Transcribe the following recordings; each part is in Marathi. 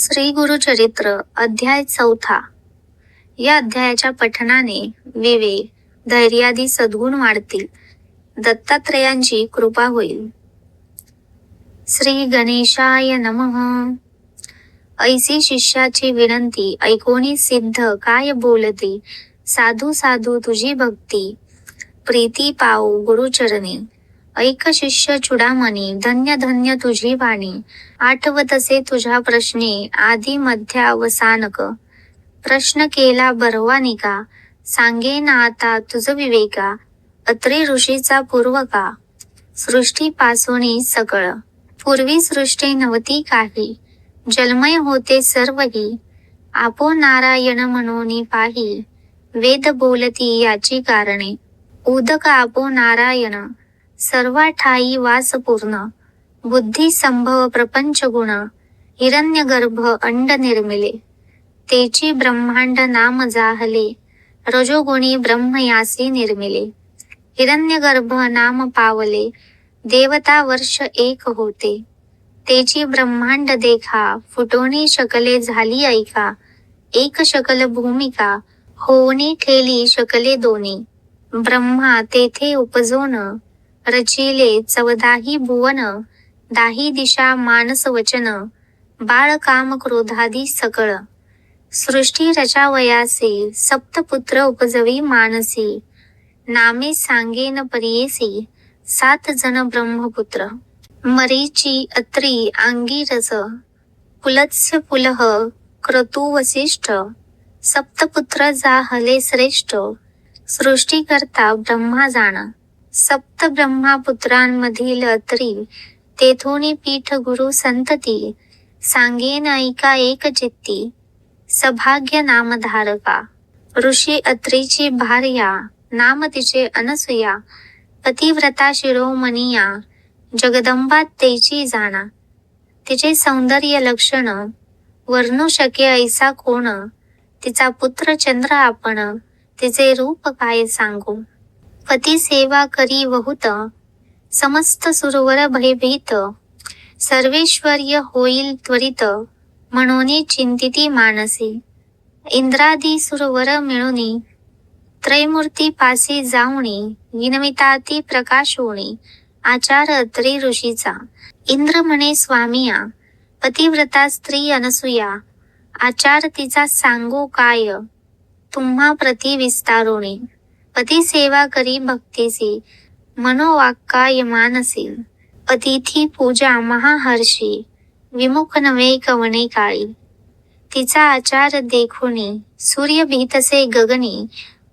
श्री गुरुचरित्र अध्याय चौथा. या अध्यायाच्या पठनाने विवेक धैर्यादी सद्गुण वाढतील. दत्तात्रयांची कृपा होईल. श्री गणेशाय नमः. ऐसी शिष्याची विनंती ऐकोनी सिद्ध काय बोलते? साधू साधू तुझी भक्ती. प्रीती पाऊ गुरुचरणी. ऐक शिष्य चुडामणी धन्य धन्य तुझी वाणी. आठवतसे तुझ्या प्रश्नी आधी मध्य अवसानक प्रश्न केला बरवानिका सांगे ना आता तुझ विवेका अत्रे ऋषीचा पूर्व का सृष्टीपासून सकळ पूर्वी सृष्टी नव्हती काही. जन्मय होते सर्वही. आपो नारायण म्हणून पाही. वेद बोलती याची कारणे. उदक आपो नारायण. सर्वा ठाई वासपूर्ण बुद्धी संभव प्रपंच गुण हिरण्यगर्भ अंड निर्मिले. तेची ब्रह्मांड नाम जाहले रजोगुणी ब्रह्मयासी निर्मिले. हिरण्यगर्भ नाम पावले देवता वर्ष एक होते. तेची ब्रह्मांड देखा फुटोनी शकले झाली ऐका. एक शकल भूमिका होनी ठेली शकले दोन्ही ब्रह्मा तेथे उपजोन रचिले चवदाही भुवन दाही दिशा मानस वचन बाळ काम क्रोधादी सकळ. सृष्टी रचावयासे सप्तपुत्र उपजवी मानसी. नामे सांगेन परियेसी सात जन ब्रह्मपुत्र. मरीची अत्री अंगीरस पुलत्स्य पुलह क्रतु वसिष्ठ सप्तपुत्र जाहले श्रेष्ठ सृष्टीकर्ता ब्रह्मा जाणा. सप्त ब्रह्मापुत्रांमधील अत्री तेथोनी पीठ गुरु संतती सांगे नायिका एक चित्ती सभाग्य नामधारका. ऋषी अत्रीची भार्या नाम तिचे अनसुया पतिव्रता शिरोमणिया जगदंबा तेची जाणा. तिचे सौंदर्य लक्षण वर्णू शके ऐसा कोण तिचा पुत्र चंद्र आपण तिचे रूप काय सांगू? पती सेवा करी बहुत समस्त सुरवर भयभीत सर्वेश्वर्य होईल त्वरित म्हणून चिंतिती मानसी. इंद्रादी सुरवर मिळुनी त्रैमूर्ती पासी जाऊणी विनमिताती प्रकाशोणी आचार अत्री ऋषीचा. इंद्र म्हणे स्वामिया पतिव्रता स्त्री अनसुया आचार तिचा सांगू काय? तुम्हा प्रति विस्तारोणी पती सेवा करी भक्तीसी मनोवाक्काय मानसी अतिथी पूजा महाहर्षी विमुख नवे कवणे काळी। तिचा आचार देखुनी सूर्य भीतसे गगनी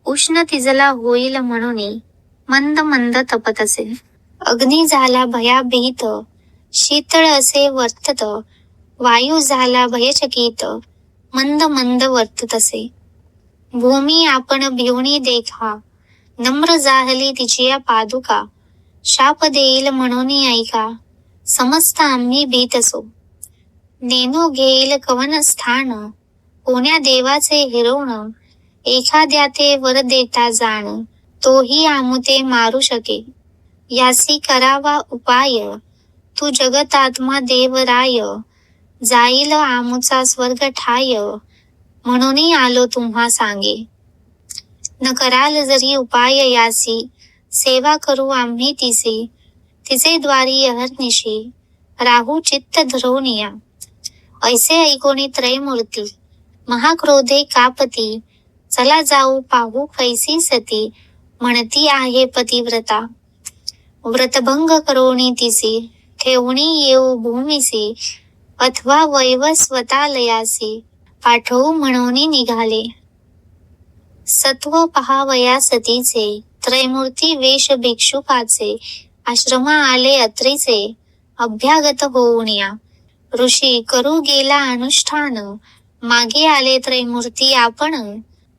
उष्ण तिजला होईल म्हणून मंद मंद तपत असे अग्नी झाला भया भीत शीतळ असे वर्तत वायू झाला भयचकित मंद मंद वर्ततसे। भूमी आपण भिवणी देखा. नम्र जाहली तिची पादुका. शाप देईल म्हणून ऐका. समस्त आम्ही भीत असो नेनो घेईल कवन स्थान. कोण्या देवाचे हिरवण एखाद्या ते वर देता जाण. तोही आमुते मारू शके. यासी करावा उपाय. तू जगतात्मा देवराय. जाईल आमुचा स्वर्ग ठाय. म्हणूनही आलो तुम्हा सांगे. न कराल जरी उपाय यासी सेवा करू आम्ही तिसे. तिचे द्वारी अहर्निशी राहू चित्त धरोनिया ऐसे ऐकोणी त्रयमूर्ती महाक्रोधे कापती. चला जाऊ पाहू कैसी सती म्हणती आहे पतिव्रता. व्रतभंग करोणी तिसी ठेवणी येऊ भूमिसी अथवा वैवस्वतालयासी पाठवू म्हणून निघाले. सत्व पहावया सतीचे त्रैमूर्ती वेश भिक्षुकाचे आश्रमा आले अत्रीचे अभ्यागत होऊन या ऋषी करू गेला अनुष्ठान मागे आले त्रैमूर्ती आपण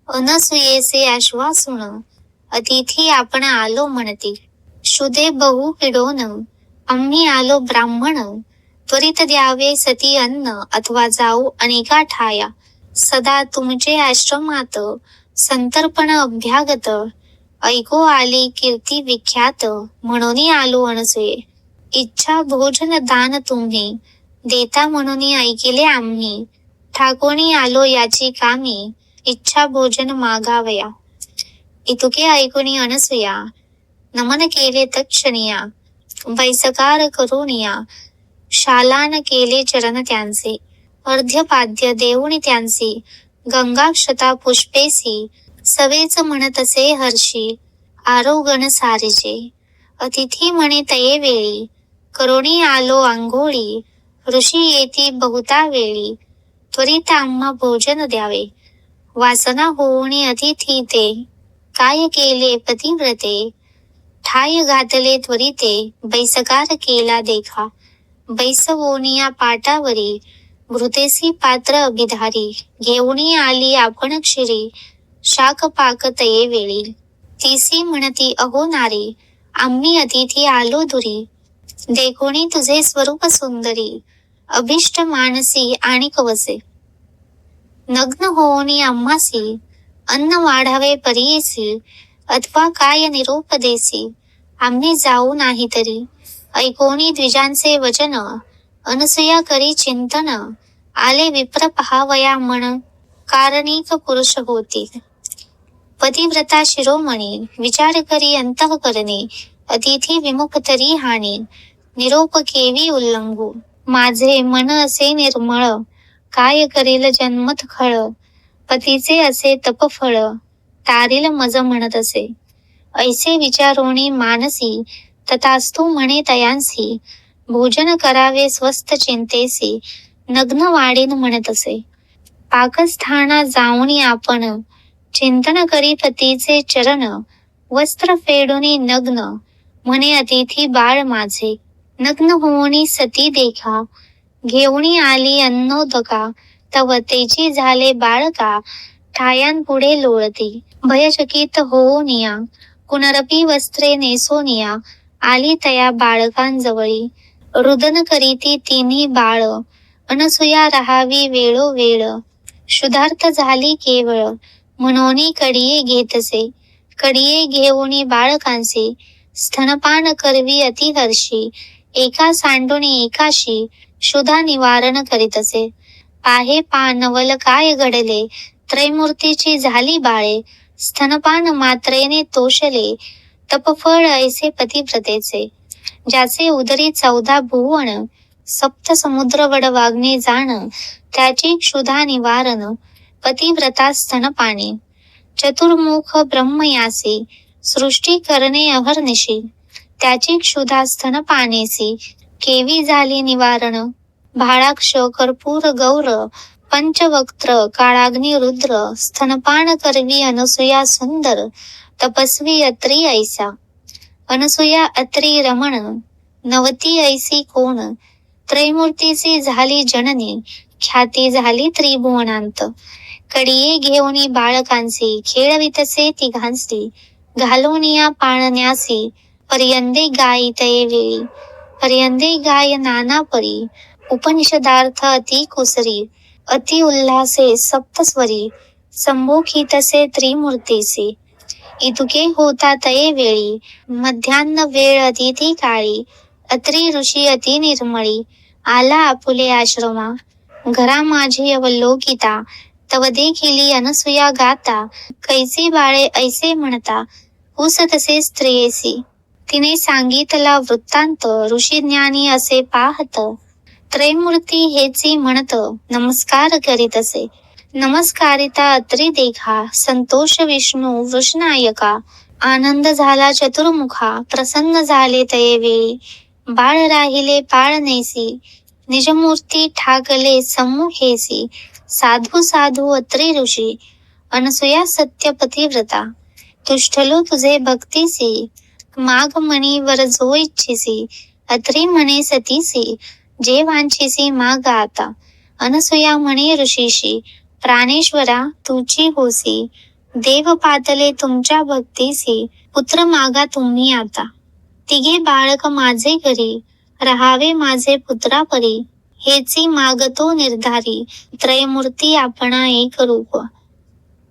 अनसुयेचे आश्वासून अतिथी आपण आलो म्हणती. शुदे बहु पिडोन आम्ही आलो ब्राह्मण त्वरित द्यावे सती अन्न अथवा जाऊ अनेका ठाया सदा तुमचे आश्रमात संतर्पण अभ्यागत. ऐको आली कीर्ती विख्यात म्हणून आलो अणसुये इच्छा भोजन दान तुम्ही देता म्हणून ऐकिले आम्ही. ठाकोणी आलो याची कामी इच्छा भोजन मागावया. इतुके ऐकुनी अणसुया नमन केले तत्क्षणिया. वैसकार करुनिया शालान केले चरण त्यांचे. अर्ध्यपाद्य देऊनी त्यांचे. गंगाक्षता पुष्पेसी. सवेच म्हणतसे हर्षी. आरोगण सारेचे अतिथी म्हणे तये वेळी. करुणी आलो आंघोळी. ऋषी येती बहुता वेळी. त्वरित आम्हा भोजन द्यावे. वासना होऊनी अतिथी ते. काय केले पतिव्रते? ठाय घातले त्वरिते. बैसकार केला देखा. बैसवोनिया पाटावरी घृतेसी पात्र अभिधारी घेऊनी आली आपण क्षिरी शाक पाक तये वेळी. तिसी म्हणती अहो नारी आम्ही अतिथी आलो दुरी. देखोणी तुझे स्वरूप सुंदरी अभिष्ट मानसी आणि कवसे. नग्न होऊनी आम्हासी अन्न वाढावे परियेसी अथवा काय निरोप देसी आम्ही जाऊ नाही तरी. ऐकोनी द्विजांचे वचन. अनसुया करी चिंतन. आले विप्र पहावया म्हण. कारणिक पुरुष होतील पतिव्रता शिरोमणी. विचार करी अंतःकरणे. अतिथी विमुख तरी हानी निरोप केवी उल्लंघू. माझे मन असे निर्मळ. काय करील जन्मत खळ. पतीचे असे तपफळ. तारील मज म्हणत असे. ऐसे विचारोणी मानसी. तथास्तु म्हणे तयांसी भोजन करावे स्वस्थ चिंतेसी नग्न वाढीन म्हणत असे पाकस्थाना जाऊन आपण चिंतन करी पतीचे चरण वस्त्र फेडुनी नग्न म्हणे अतिथी बाळ माझे. नग्न होऊनी सती देखा घेऊनी आली अन्नोदका तव तेची झाले बाळका ठायांपुढे लोळती. भयचकित होऊनिया कुणरपी वस्त्रे नेसोनिया आली तया बाळकांजवळी. रुदन करीती तिन्ही बाळ. अनसुया राहावी वेळोवेळ शुद्धार्थ झाली केवळ. म्हणून कडिये घेतसे. कडिये घेऊन बाळकांचे. स्तनपान करवी अतिहर्षी. एका सांडुनी एकाशी. शुधा निवारण करीतसे. पाहे पानवल काय घडले? त्रैमूर्तीची झाली बाळे. स्तनपान मात्रेने तोषले. तपफळ ऐसे पतिव्रतेचे ज्याचे उदरी चौदा भुवन सप्त समुद्र वड वागणे जाण त्याची क्षुधा निवारण पतिव्रता स्तनपाणी चतुर्मुख ब्रह्मयासी सृष्टी करणे अहर्निशी त्याची क्षुधा स्तनपानेसी केवी झाली निवारण भाळाक्ष कर्पूर गौर पंचवक्त्र काळाग्नी रुद्र स्तनपान करवी अनसुया सुंदर तपस्वी अत्री ऐसा। अनसुया अत्री रमण नवती ऐसी कोण। त्रैमूर्तीची झाली जननी ख्याती झाली त्रिभुवनांत। कडिये घेऊन बाळकांची खेळवितसे तिघांसी घालूनिया पाळण्यासी पर्यंदे गाई तये वेळी। पर्यंदे गाय नाना परी उपनिषदार्थ अति कुसरी अति उल्हासे सप्तस्वरी संभोखितसे त्रिमूर्तीसी इतुके होता तये वेळी. मध्यान्न वेळ अतिथी काळी. अत्री ऋषी अति निर्मळी. आला आपुले आश्रमा. घरा माझी अवलोकिता. तव देखिली अनसुया गाता. कैसे बाळे ऐसे म्हणता. हुस तसे स्त्रियेसी तिने सांगितला वृत्तांत. ऋषी ज्ञानी असे पाहत. त्रैमूर्ती हेची म्हणत नमस्कार करीत असे. नमस्कारिता अत्री देखा संतोष विष्णू वृषनायका आनंद झाला चतुर्मुखा प्रसन्न झाले तये वेळी. बाळ राहिले पाळनेसी निजमूर्ती ठाकले सम्मुखेसी साधू साधू अत्री ऋषी अनसुया सत्यपतिव्रता तुष्टलो तुझे भक्तीसी माग मणी वर जो इच्छिसी अत्री म्हणे सतीसी जे वांछिसी माग आता. अनसुया म्हणे ऋषीशी प्राणेश्वरा तुझी होसी. देव पातले तुमच्या भक्तीसी. पुत्र मागा तुम्ही आता. तिघे बाळक माझे घरी. राहावे माझे पुत्रापरी. हेची मागतो निर्धारी. त्रयमूर्ती आपणा एक रूप.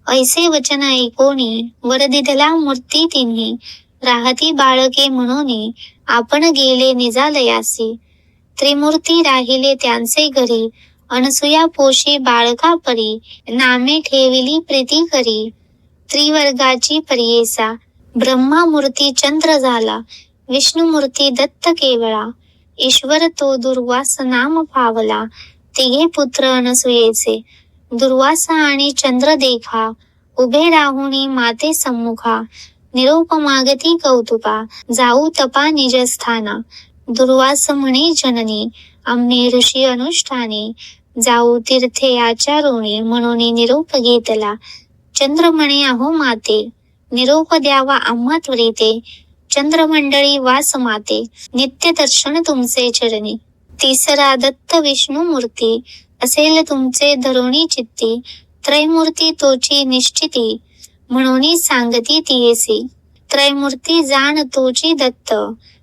ऐसे वचन ऐकोणी वर दिधला मूर्ती तिन्ही. राहती बाळके म्हणून. आपण गेले निजालयासी. त्रिमूर्ती राहिले त्यांचे घरी. अनसुया पोशी बाळका परी नामे ठेविली प्रीती करी त्रिवर्गाची परियेसा ब्रह्मा मूर्ती चंद्र झाला विष्णू मूर्ती दत्त केवळा ईश्वर तो दुर्वास नाम पावला तिघे पुत्र अनसुयेचे दुर्वासा आणि चंद्र देखा उभे राहुनी माते सम्मुखा निरोप मागती कौतुका जाऊ तपा निजस्थाना दुर्वास म्हणे जननी आम्ही ऋषी अनुष्ठाने जाऊ तीर्थे आचारोणी म्हणून निरोप घेतला. चंद्र म्हणे अहो माते निरोप द्यावा आम्हा त्वरिते चंद्रमंडळी वास माते नित्य दर्शन तुमचे चरणी. तिसरा दत्त विष्णू मूर्ती असेल तुमचे धरुणी चित्ती. त्रयमूर्ती तोची निश्चिती म्हणून सांगती तियेसी त्रयमूर्ती जाण तोची दत्त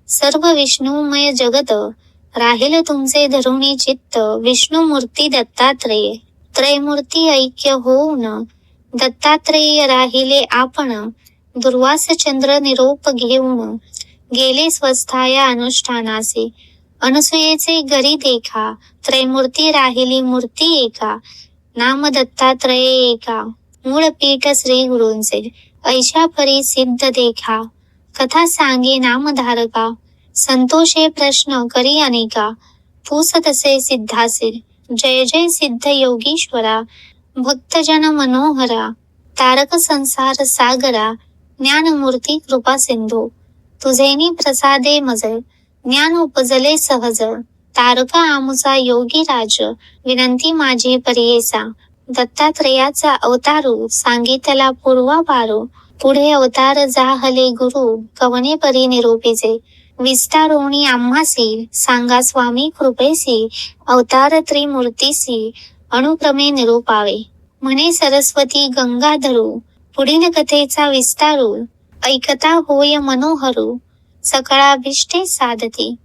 सर्व विष्णुमय जगत. राहील तुमचे धरुणी चित्त विष्णू मूर्ती दत्तात्रेय. त्रयमूर्ती ऐक्य होऊन दत्तात्रेय राहिले आपण. दुर्वास चंद्र निरोप घेऊन गेले स्वस्थाया अनुष्ठानासे अनसुयेचे घरी देखा त्रयमूर्ती राहिली मूर्ती एका. नाम दत्तात्रय एका. मूळ पीठ श्री गुरूंचे. ऐशा परी सिद्ध देखा. कथा सांगे नामधारका. संतोषे प्रश्न करी अनेका. पूस तसे जय जय सिद्ध योगीश्वरा. भक्तजन मनोहरा. तारक संसार सागरा. ज्ञानमूर्ती कृपा सिंधू. तुझेनी प्रसादे मज. ज्ञान उपजले सहज. तारका आमुचा योगी राज. विनंती माझी परियेसा. दत्तात्रयाचा अवतारू. सांगितला पूर्वापारो. पुढे अवतार जाहले गुरु कवने परी निरूपिजे? विस्तारोणी आम्हासी सांगा स्वामी कृपेसी अवतार त्रिमूर्तीसी अनुक्रमे निरूपावे. म्हणे सरस्वती गंगाधरू पुढील कथेचा विस्तारू ऐकता होय मनोहरू सकळाभिष्टे साधती.